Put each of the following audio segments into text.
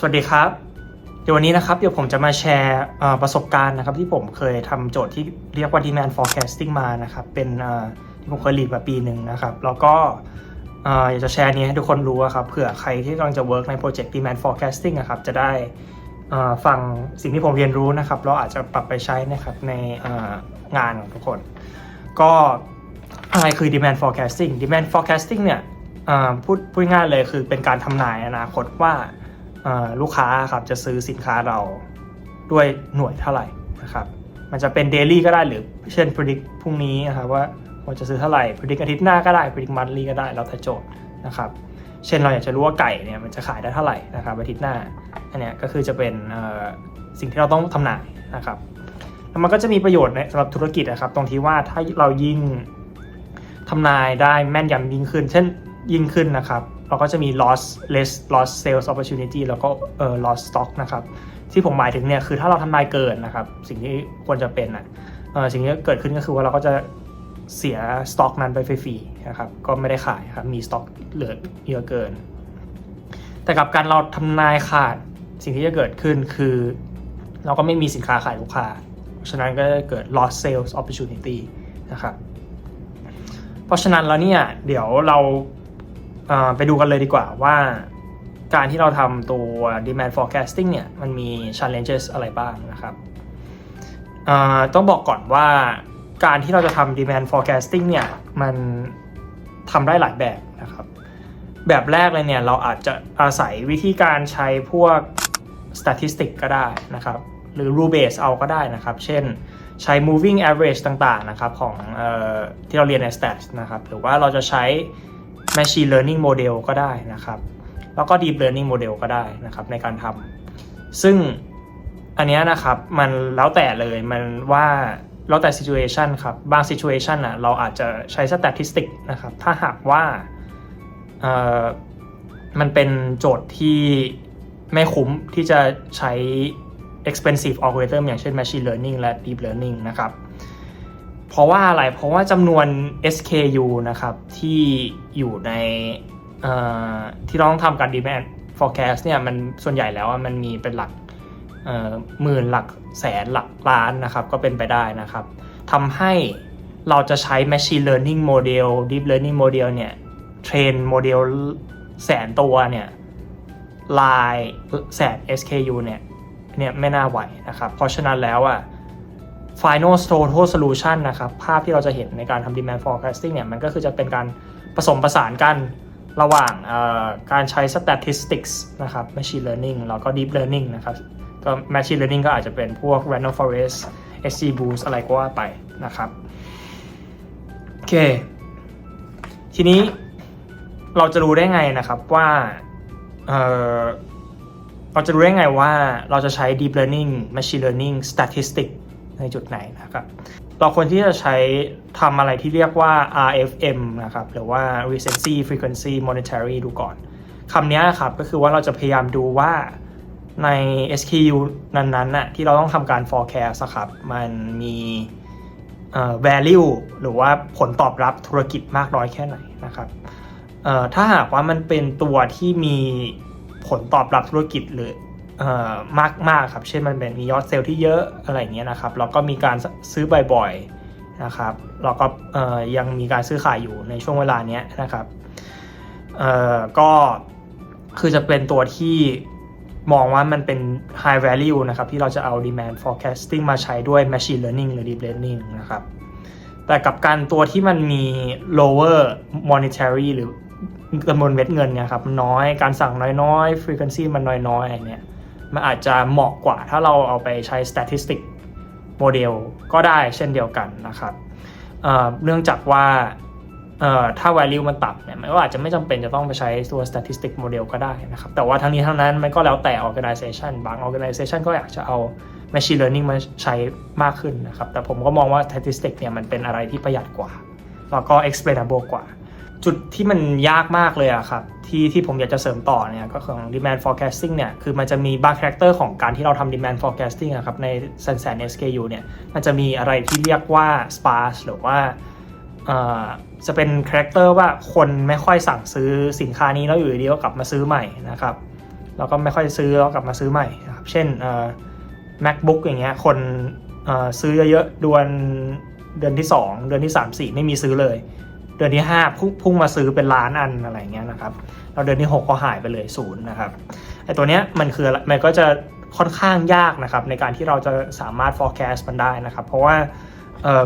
สวัสดีครับ เดี๋ยววันนี้นะครับเดี๋ยวผมจะมาแชร์ประสบการณ์นะครับ ที่ผมเคยทำโจทย์ที่เรียกว่า demand forecasting มานะครับ เป็นที่ผมเคยรีดมาปีหนึ่งนะครับ แล้วก็อยากจะแชร์นี้ให้ทุกคนรู้อะครับเผื่อใครที่กำลังจะ work ในโปรเจกต์ demand forecasting อะครับจะได้ฟังสิ่งที่ผมเรียนรู้นะครับแล้วอาจจะปรับไปใช้นะครับในงานของทุกคน ก็อะไรคือ demand forecasting demand forecasting เนี่ยพูดพูดง่ายเลยคือเป็นการทำนายอนาคตว่า ลูกค้าครับจะซื้อสินค้าเราด้วยหน่วยเท่าไหร่นะครับ มันจะเป็น daily ก็ได้หรือเช่น predict พรุ่งนี้นะครับว่าเราจะซื้อเท่าไหร่ predict อาทิตย์หน้าก็ได้ predict monthly ก็ได้แล้วแต่โจทย์นะครับเช่นเราอยากจะรู้ว่าไก่เนี่ยมันจะขายได้เท่าไหร่นะครับอาทิตย์หน้าอันเนี้ยก็คือจะเป็นสิ่งที่เราต้องทำนายนะครับแล้วมันก็จะมีประโยชน์ในสำหรับธุรกิจนะครับ ตรงที่ว่าถ้าเรายิ่งทำนายได้แม่นยำยิ่งขึ้น เช่นยิ่งขึ้นนะครับ เราก็จะมี loss less loss sales opportunity แล้วก็เอ่อ loss stock นะครับ ที่ผมหมายถึงเนี่ยคือถ้าเราทำนายเกินนะครับ สิ่งที่ควรจะเป็นอะเออสิ่งที่เกิดขึ้นก็คือว่าเราก็จะเสียสต็อกนั้นไปฟรีๆนะครับ ก็ไม่ได้ขายครับ มีสต็อกเหลือเยอะเกิน แต่กับการเราทำนายขาดสิ่งที่จะเกิดขึ้นคือ เราก็ไม่มีสินค้าขายลูกค้าเพราะฉะนั้นก็จะเกิด loss sales opportunity นะครับ เพราะฉะนั้นแล้วเนี่ย เดี๋ยวเรา ไปดูกันเลยดีกว่าว่าการที่เราทำตัว demand forecasting เนี่ย มันมี challenges อะไรบ้างนะครับ ต้องบอกก่อนว่าการที่เราจะทำ demand forecasting เนี่ย มันทำได้หลายแบบนะครับ แบบแรกเลยเนี่ย เราอาจจะอาศัยวิธีการใช้พวก statistic ก็ได้นะครับ หรือ rule base เอาก็ได้นะครับ เช่นใช้ moving average ต่างๆนะครับ ของออที่เราเรียนใน stats นะครับ หรือว่าเราจะใช้ machine learning model ก็ได้นะครับ แล้วก็ deep learning model ก็ได้นะครับในการทำซึ่งอันนี้นะครับมันแล้วแต่เลยมันว่าแล้วแต่ situation ครับ บาง situation อะเราอาจจะใช้ statistic นะครับ ถ้าหากว่าเอ่อมันเป็นโจทย์ที่ไม่คุ้มที่จะใช้ expensive algorithm อย่างเช่น machine learning และ deep learning นะครับ เพราะว่าอะไร เพราะว่าจำนวน SKU นะครับ ที่อยู่ในที่เราต้องทำการ demand forecast เนี่ยมันส่วนใหญ่แล้วมันมีเป็นหลักหมื่นหลักแสนหลักล้านนะครับ ก็เป็นไปได้นะครับทำให้เราจะใช้ machine learning model deep learning model เนี่ยเทรนโมเดลแสนตัวเนี่ยลายแสน SKU เนี่ยเนี่ยไม่น่าไหวนะครับ เพราะฉะนั้นแล้วอะ Final Total Solution นะครับภาพที่เราจะเห็นในการทำ Demand Forecasting เนี่ยมันก็คือจะเป็นการผสมผสานกันระหว่างการใช้ Statistics นะครับ Machine Learning แล้วก็ Deep Learning นะครับก็ Machine Learning ก็อาจจะเป็นพวก Random Forest XGBoost อะไรก็ว่าไปนะครับโอเค ทีนี้เราจะรู้ได้ไงนะครับว่าเเราจะรู้ได้ไงว่าเราจะใช้ Deep Learning Machine Learning Statistic ในจุดไหนนะครับ เราควรที่จะใช้ทำอะไรที่เรียกว่า RFM นะครับ หรือว่า Recency Frequency Monetary ดูก่อนคำนี้ครับก็คือว่าเราจะพยายามดูว่าใน SKU นั้นๆน่ะที่เราต้องทำการ forecast อะครับมันมี value หรือว่าผลตอบรับธุรกิจมากน้อยแค่ไหนนะครับถ้าหากว่ามันเป็นตัวที่มีผลตอบรับธุรกิจหรือเอ่อ มากมากครับ เช่นมันเป็นมียอดเซลล์ที่เยอะอะไรเงี้ยนะครับ แล้วก็มีการซื้อบ่อยๆนะครับ แล้วก็ยังมีการซื้อขายอยู่ในช่วงเวลาเนี้ยนะครับก็คือจะเป็นตัวที่มองว่ามันเป็น high value นะครับ ที่เราจะเอา demand forecasting มาใช้ด้วย machine learning หรือ deep learning นะครับ แต่กับการตัวที่มันมี lower monetary หรือจำนวนเม็ดเงินเนี่ยครับน้อย การสั่งน้อยๆ frequency มันน้อยๆอะไรเนี่ย มันอาจจะเหมาะกว่าถ้าเราเอาไปใช้ statistic model ก็ได้เช่นเดียวกันนะครับเเนื่องจากว่าถ้า value มันต่ำเนี่ยมันก็อาจจะไม่จำเป็นจะต้องไปใช้ตัว statistic model ก็ได้นะครับ แต่ว่าทั้งนี้ทั้งนั้นมันก็แล้วแต่ organization บาง organization ก็อยากจะเอา machine learning มาใช้มากขึ้นนะครับ แต่ผมก็มองว่า statistic เนี่ยมันเป็นอะไรที่ประหยัดกว่า แล้วก็ explainable กว่า จุดที่มันยากมากเลยอะครับที่ที่ผมอยากจะเสริมต่อเนี่ยก็ของ demand forecasting เนี่ยคือมันจะมีบาง character ของการที่เราทำ demand forecasting อะครับในแสนแสน SKU เนี่ยมันจะมีอะไรที่เรียกว่า sparse หรือว่าจะเป็นคาแรคเตอร์ว่าคนไม่ค่อยสั่งซื้อสินค้านี้แล้วอยู่ดีก็กลับมาซื้อใหม่นะครับแล้วก็ไม่ค่อยซื้อแล้วกลับมาซื้อใหม่นะครับเช่น macbook อย่างเงี้ยคนซื้อเยอะๆเดือนเดือนที่ 2 เดือนที่ 3 4 ไม่มีซื้อเลย เดือนที่5พุ่งพุ่งมาซื้อเป็นล้านอันอะไรเงี้ยนะครับแล้วเดือนที่6ก็หายไปเลยศูนย์นะครับไอตัวเนี้ยมันคือมันก็จะค่อนข้างยากนะครับในการที่เราจะสามารถ forecast มันได้นะครับ เพราะว่าเออ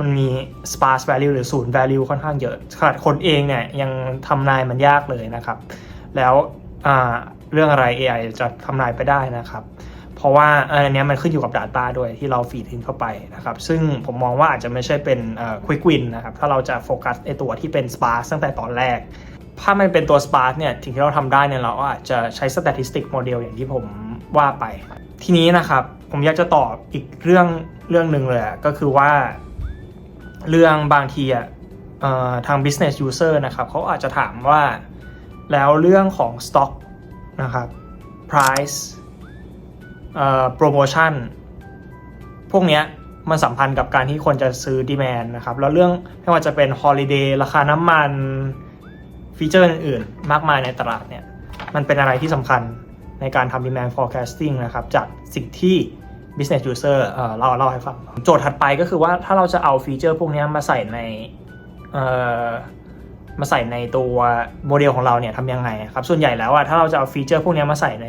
มันมี sparse value หรือศูนย์ value ค่อนข้างเยอะขนาดคนเองเนี่ยยังทำนายมันยากเลยนะครับ แล้วเรื่องอะไร AI จะทำนายไปได้นะครับ เพราะว่าอันนี้มันขึ้นอยู่กับ Data ด้วยที่เราฟีด in เข้าไปนะครับ ซึ่งผมมองว่าอาจจะไม่ใช่เป็นเอ่อ quick win นะครับ ถ้าเราจะโฟกัสไอตัวที่เป็น sparse ตั้งแต่ตอนแรก ถ้ามันเป็นตัว sparse เนี่ยสิ่งที่เราทำได้เนี่ยเราอาจจะใช้ statistic model อย่างที่ผมว่าไป ทีนี้นะครับ ผมอยากจะตอบอีกเรื่องเรื่องหนึ่งเลยก็คือว่า เรื่องบางทีอะทาง business user นะครับเขาอาจจะถามว่าแล้วเรื่องของ stock นะครับ price เอ่อ promotion พวกเนี้ยมันสัมพันธ์กับการที่คนจะซื้อ demand นะครับ แล้วเรื่องไม่ว่าจะเป็น holiday ราคาน้ำมันฟีเจอร์อื่นๆ มากมายในตลาดเนี่ย มันเป็นอะไรที่สำคัญในการทำ demand forecasting นะครับ จากสิ่งที่ business user เอ่อเล่าเล่าให้ฟัง โจทย์ถัดไปก็คือว่าถ้าเราจะเอาฟีเจอร์พวกนี้มาใส่ในเอ่อมาใส่ในตัวโมเดลของเราเนี่ยทำยังไงครับ ส่วนใหญ่แล้วอะถ้าเราจะเอาฟีเจอร์พวกนี้มาใส่ใน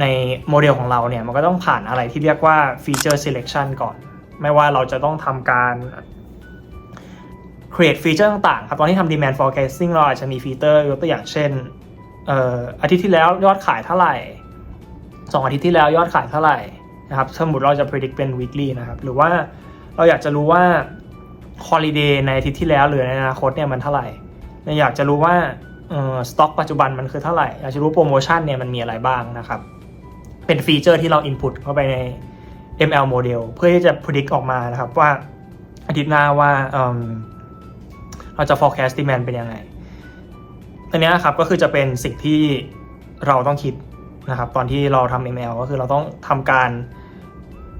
ในโมเดลของเราเนี่ยมันก็ต้องผ่านอะไรที่เรียกว่า feature selection ก่อน ไม่ว่าเราจะต้องทำการ create ฟีเจอร์ต่างๆครับตอนที่ทำ demand forecasting เราอาจจะมีฟีเจอร์ยกตัวอย่างเช่นเอ่ออาทิตย์ที่แล้วยอดขายเท่าไหร่สองอาทิตย์ที่แล้วยอดขายเท่าไหร่นะครับสมมติเราจะ predict เป็น weekly นะครับ หรือว่าเราอยากจะรู้ว่า holiday ในอาทิตย์ที่แล้ว หรือในอนาคตเนี่ยมันเท่าไหร่เราอยากจะรู้ว่าเอ่อ stock ปัจจุบันมันคือเท่าไหร่ อยากจะรู้โปรโมชั่นเนี่ยมันมีอะไรบ้างนะครับ เป็นฟีเจอร์ที่เรา input เข้าไปใน ML model เพื่อที่จะ predict ออกมานะครับว่าอาทิตย์หน้าว่าเเราจะ forecast demand เป็นยังไงอันเนี้ยครับก็คือจะเป็นสิ่งที่เราต้องคิดนะครับ ตอนที่เราทำ ML ก็คือเราต้องทำการ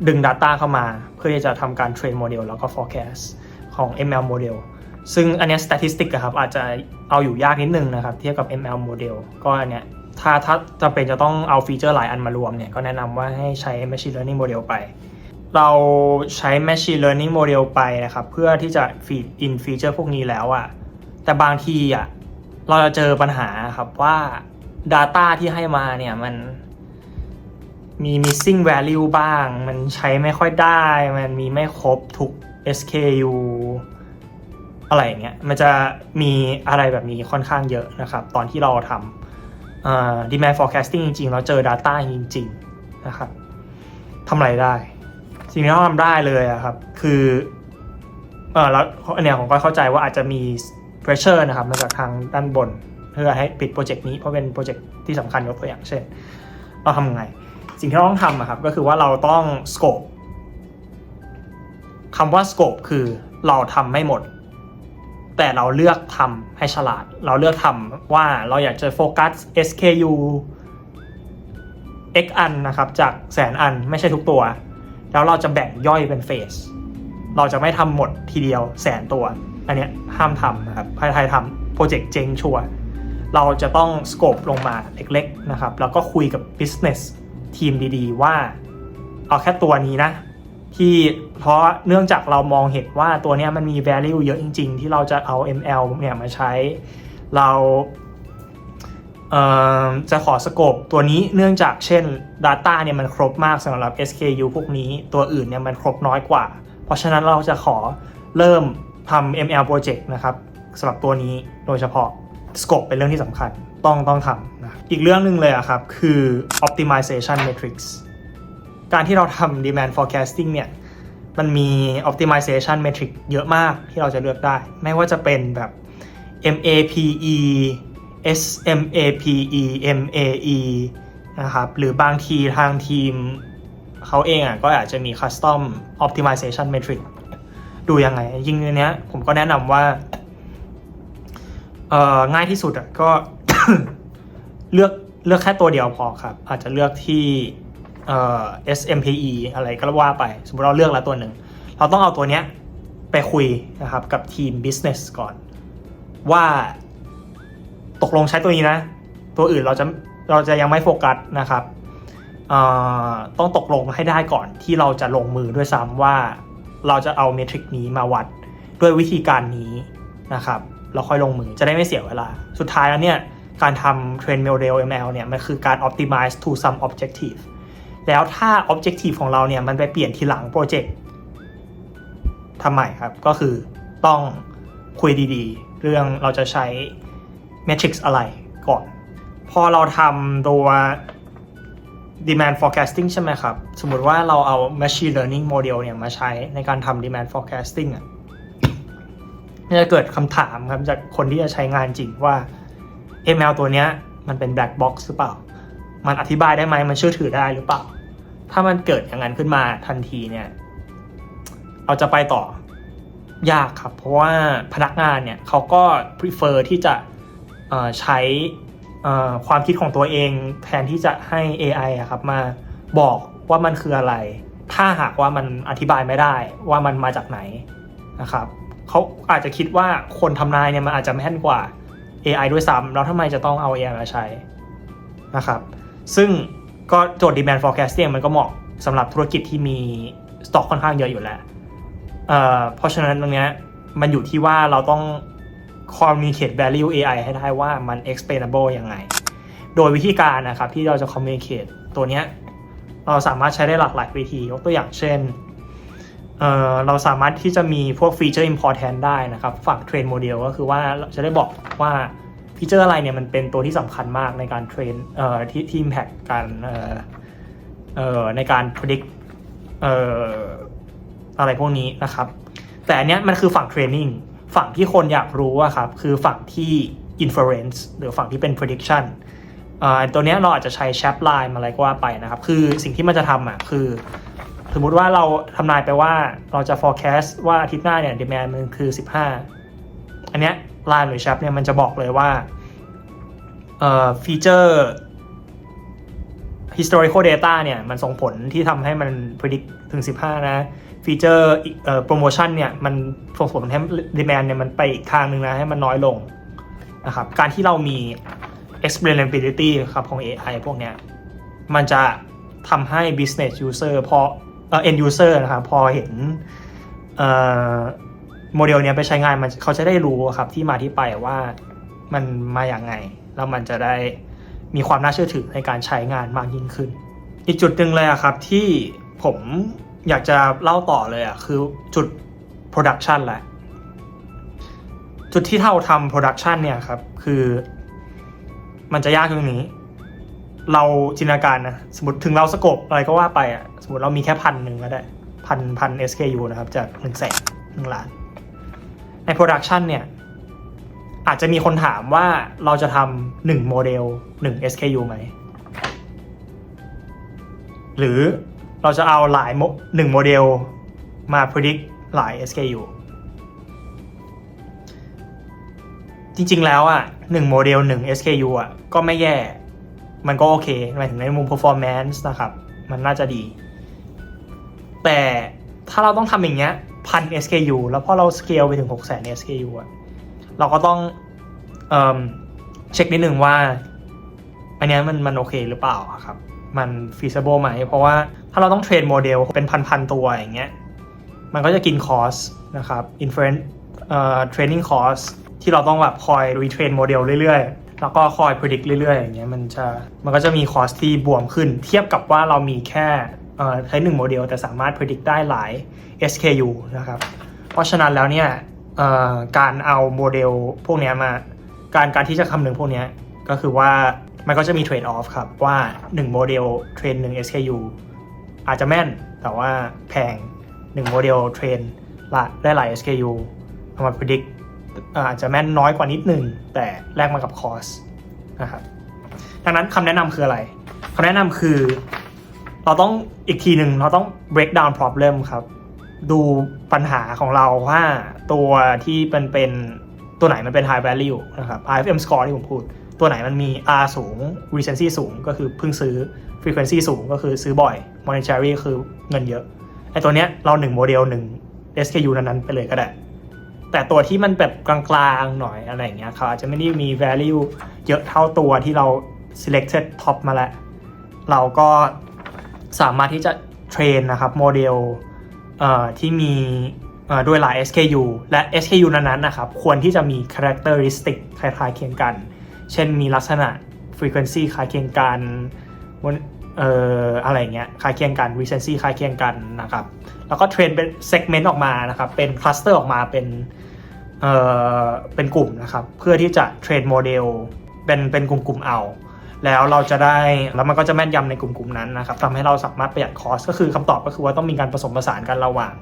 ดึง Data เข้ามา เพื่อที่จะทำการ train model แล้วก็ forecast ของ ML model ซึ่งอันเนี้ย statistic ครับอาจจะเอาอยู่ยากนิดนึงนะครับ เทียบกับ ML model ก็อันเนี้ย ถ้าถ้าจะเป็นจะต้องเอาฟีเจอร์หลายอันมารวมเนี่ย ก็แนะนำว่าให้ใช้ machine learning model ไป เราใช้ machine learning model ไปนะครับ เพื่อที่จะ feed in feature พวกนี้แล้วอะแต่บางทีอะเราจะเจอปัญหาครับว่า Data ที่ให้มาเนี่ยมันมี missing value บ้าง มันใช้ไม่ค่อยได้ มันมีไม่ครบทุก SKU อะไรเงี้ย มันจะมีอะไรแบบนี้ค่อนข้างเยอะนะครับ ตอนที่เราทำ demand forecasting จริงๆ เราเจอ Data จริงๆนะครับทำอะไรได้ สิ่งที่เราทำได้เลยอะครับ คือเออแล้วเนี้ยผมก็เข้าใจว่าอาจจะมี pressure นะครับมาจากทางด้านบน เพื่อให้ปิดโปรเจกต์นี้เพราะเป็นโปรเจกต์ที่สำคัญยกตัวอย่างเช่น เราทำไง สิ่งที่เราต้องทำอะครับก็คือว่าเราต้อง scope คำว่า scope คือเราทำไม่หมด แต่เราเลือกทำให้ฉลาด เราเลือกทำว่าเราอยากจะโฟกัส SKU x อันนะครับจากแสนอันไม่ใช่ทุกตัว แล้วเราจะแบ่งย่อยเป็นเฟสเราจะไม่ทำหมดทีเดียวแสนตัว อันเนี้ยห้ามทำนะครับใครๆทำโปรเจกต์เจงชัวเราจะต้องสโคปลงมาเล็กๆนะครับแล้วก็คุยกับ business ทีมดีๆ ว่าเอาแค่ตัวนี้นะ ที่เพราะเนื่องจากเรามองเห็นว่าตัวนี้มันมี value เยอะจริง ๆ ที่เราจะเอา ML เนี่ยมาใช้ เราเจะขอสโคปตัวนี้เนื่องจากเช่น Data เนี่ยมันครบมากสำหรับ SKU พวกนี้ตัวอื่นเนี่ยมันครบน้อยกว่า เพราะฉะนั้นเราจะขอเริ่มทำ ML project นะครับสำหรับตัวนี้โดยเฉพาะ scope เป็นเรื่องที่สำคัญต้องต้องทำนะอีกเรื่องหนึ่งเลยอะครับคือ optimization matrix การที่เราทำ demand forecasting เนี่ย มันมี optimization metric เยอะมากที่เราจะเลือกได้ ไม่ว่าจะเป็นแบบ MAPE SMAPE MAE นะครับ หรือบางทีทางทีมเขาเองอะก็อาจจะมี custom optimization metric ดูยังไง ยิ่งในเนี้ยผมก็แนะนำว่าเอ่อง่ายที่สุดอะก็เลือกเลือกแค่ตัวเดียวพอครับ อาจจะเลือกที่ เอ่อ SMPE อะไรก็ว่าไป สมมติเราเลือกแล้วตัวหนึ่ง เราต้องเอาตัวเนี้ยไปคุยนะครับกับทีม business ก่อน ว่าตกลงใช้ตัวนี้นะ ตัวอื่นเราจะเราจะยังไม่โฟกัสนะครับต้องตกลงให้ได้ก่อนที่เราจะลงมือด้วยซ้ำว่าเราจะเอาเมทริกนี้มาวัดด้วยวิธีการนี้นะครับแล้วค่อยลงมือจะได้ไม่เสียเวลา สุดท้ายแล้วเนี่ยการทำ Train Model ML เนี่ยมันคือการ optimize to some objective แล้วถ้า objective ของเราเนี่ยมันไปเปลี่ยนทีหลังโปรเจกต์ทำไมครับ ก็คือต้องคุยดีๆ เรื่องเราจะใช้ metrics อะไรก่อน พอเราทำตัว demand forecasting ใช่ไหมครับ สมมติว่าเราเอา machine learning model เนี่ยมาใช้ในการทำ demand forecasting อะจะเกิดคำถามครับจากคนที่จะใช้งานจริงว่า ML ตัวเนี้ยมันเป็น black box หรือเปล่า มันอธิบายได้ไหมมันเชื่อถือได้หรือเปล่า ถ้ามันเกิดอย่างนั้นขึ้นมาทันทีเนี่ย เราจะไปต่อยากครับ เพราะว่าพนักงานเนี่ยเขาก็ prefer ที่จะใช้ความคิดของตัวเองแทนที่จะให้ AI ครับมาบอกว่ามันคืออะไร ถ้าหากว่ามันอธิบายไม่ได้ว่ามันมาจากไหนนะครับเขาอาจจะคิดว่าคนทำนายเนี่ยมันอาจจะแม่นกว่า AI ด้วยซ้ำแล้วทำไมจะต้องเอา AI มาใช้นะครับ ซึ่งก็โจทย์ demand forecasting มันก็เหมาะสำหรับธุรกิจที่มีสต็อกค่อนข้างเยอะอยู่แล้วเอ่อเพราะฉะนั้นตรงนี้มันอยู่ที่ว่าเราต้อง communicate value AI ให้ได้ว่ามัน explainable ยังไง โดยวิธีการนะครับที่เราจะ communicate ตัวนี้เราสามารถใช้ได้หลากหลายวิธียกตัวอย่างเช่นเอ่อเราสามารถที่จะมีพวก feature important ได้นะครับ ฝั่ง train model ก็คือว่าเราจะได้บอกว่า ฟีเจอร์อะไรเนี่ยมันเป็นตัวที่สำคัญมากในการเทรนเอ่อที่ที่ impact การเอ่อเอ่อในการ predict เอ่ออะไรพวกนี้นะครับ แต่อันเนี้ยมันคือฝั่ง training ฝั่งที่คนอยากรู้อะครับ คือฝั่งที่ inference หรือฝั่งที่เป็น prediction อ่าตัวเนี้ยเราอาจจะใช้ chat line อะไรก็ว่าไปนะครับ คือสิ่งที่มันจะทำอะคือ สมมติว่าเราทำนายไปว่าเราจะ forecast ว่าอาทิตย์หน้าเนี่ย demand มันคือ 15 อันเนี้ย line หรือ chat เนี่ยมันจะบอกเลยว่าเอ่อฟีเจอร์ historical data เนี่ยมันส่งผลที่ทำให้มัน predict ถึง 15 นะ ฟีเจอร์เอ่อโปรโมชั่นเนี่ยมันส่งผลให้ demand เนี่ยมันไปอีกทางหนึ่งนะให้มันน้อยลงนะครับการที่เรามี explainability ครับของ AI พวกเนี้ยมันจะทำให้ business user พอเอ่อ end user นะครับพอเห็นเอ่อ โมเดลเนี้ยไปใช้งานมันเขาจะได้รู้ครับที่มาที่ไปว่ามันมาอย่างไง แล้วมันจะได้มีความน่าเชื่อถือในการใช้งานมากยิ่งขึ้น อีกจุดหนึ่งเลยครับที่ผมอยากจะเล่าต่อเลยอะคือจุด production แหละ จุดที่เราทำ production เนี่ยครับ คือมันจะยากตรงนี้ เราจินตนาการนะสมมติถึงเราสกบอะไรก็ว่าไปอะสมมติเรามีแค่พันหนึ่งก็ได้พันพัน SKU นะครับ จากหนึ่งแสนหนึ่งล้าน ใน production เนี่ย อาจจะมีคนถามว่าเราจะทำหนึ่งโมเดลหนึ่ง SKU ไหม หรือเราจะเอาหลายโมหนึ่งโมเดลมา predict หลาย SKU จริงๆแล้วอะหนึ่งโมเดลหนึ่ง SKU อะก็ไม่แย่ มันก็โอเคหมายถึงในมุม performance นะครับ มันน่าจะดี แต่ถ้าเราต้องทำอย่างเงี้ย พัน SKU แล้วพอเรา scale ไปถึง 6 0 0 0 0 SKU อะเราก็ต้องเอเช็คนิดหนึ่งว่า อันเนี้ยมันมันโอเคหรือเปล่าครับ มัน feasible ไหม เพราะว่าถ้าเราต้องเทรนโมเดลเป็นพันๆตัวอย่างเงี้ย มันก็จะกินคอสนะครับ inference เอ่อ training cost ที่เราต้องแบบคอย retrain โมเดลเรื่อยๆ แล้วก็คอย predict เรื่อยๆ อย่างเงี้ยมันจะมันก็จะมีคอสที่บวมขึ้น เทียบกับว่าเรามีแค่ ใช้หนึ่งโมเดลแต่สามารถ predict ได้หลาย SKU นะครับ เพราะฉะนั้นแล้วเนี่ยการเอาโมเดลพวกนี้มา การการที่จะคำนึงพวกนี้ก็คือว่ามันก็จะมีเทรดออฟครับ ว่า 1 โมเดลเทรน1 SKU อาจจะแม่นแต่ว่าแพง 1 โมเดลเทรนละได้หลาย SKU เอามา predict อาอาจจะแม่นน้อยกว่านิดนึง แต่แลกมากับคอสนะครับดังนั้นคำแนะนำคืออะไรคำแนะนำคือ เราต้องอีกทีหนึ่งเราต้อง break down problem ครับ ดูปัญหาของเราว่าตัวที่เป็นเป็นตัวไหนมันเป็น high value นะครับ IFM score ที่ผมพูด ตัวไหนมันมี R สูง recency สูงก็คือเพิ่งซื้อ frequency สูงก็คือซื้อบ่อย monetary คือเงินเยอะไอตัวเนี้ยเราหนึ่งโมเดลหนึ่ง SKU นั้นๆไปเลยก็ได้ แต่ตัวที่มันแบบกลางๆหน่อยอะไรอย่างเงี้ยเขาอาจจะไม่ได้มี value เยอะเท่าตัวที่เรา selected top มาแล้ว เราก็ สามารถที่จะเทรนนะครับโมเดลเอ่อที่มีเอ่อด้วยหลาย SKU และ SKU นั้นๆนะครับ ควรที่จะมี characteristic คล้ายๆเคียงกัน เช่นมีลักษณะ frequency คล้ายเคียงกันวันเอ่ออะไรเงี้ยคล้ายเคียงกัน recency คล้ายเคียงกันนะครับ แล้วก็เทรนเป็น segment ออกมานะครับ เป็น cluster ออกมาเป็นเอ่อเป็นกลุ่มนะครับ เพื่อที่จะเทรนโมเดลเป็นเป็นกลุ่มๆเอา แล้วเราจะได้แล้วมันก็จะแม่นยำในกลุ่มๆนั้นนะครับทำให้เราสามารถประหยัดคอสก็คือคำตอบก็คือว่าต้องมีการผสมผสานกันระหว่าง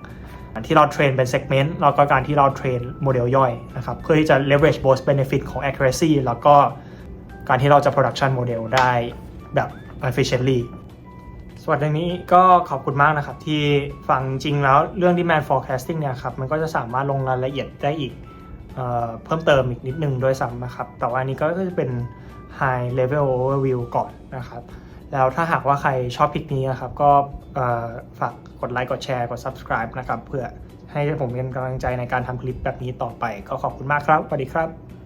ที่เราเทรนเป็น segment แล้วก็การที่เราเทรนโมเดลย่อยนะครับเพื่อที่จะ leverage both benefit ของ accuracy แล้วก็การที่เราจะ production model ได้แบบ efficiently สวนทางนี้ก็ขอบคุณมากนะครับ ที่ฟังจริงแล้วเรื่อง demand forecasting เนี่ยครับมันก็จะสามารถลงรายละเอียดได้อีกเออเพิ่มเติมอีกนิดนึงด้วยซ้ำนะครับ แต่ว่าอันนี้ก็จะเป็น high level overview ก่อนนะครับ แล้วถ้าหากว่าใครชอบคลิปนี้นะครับ ก็ฝากกดไลค์กดแชร์กด subscribe นะครับ เพื่อให้ผมเป็นกำลังใจในการทำคลิปแบบนี้ต่อไป ก็ขอบคุณมากครับสวัสดีครับ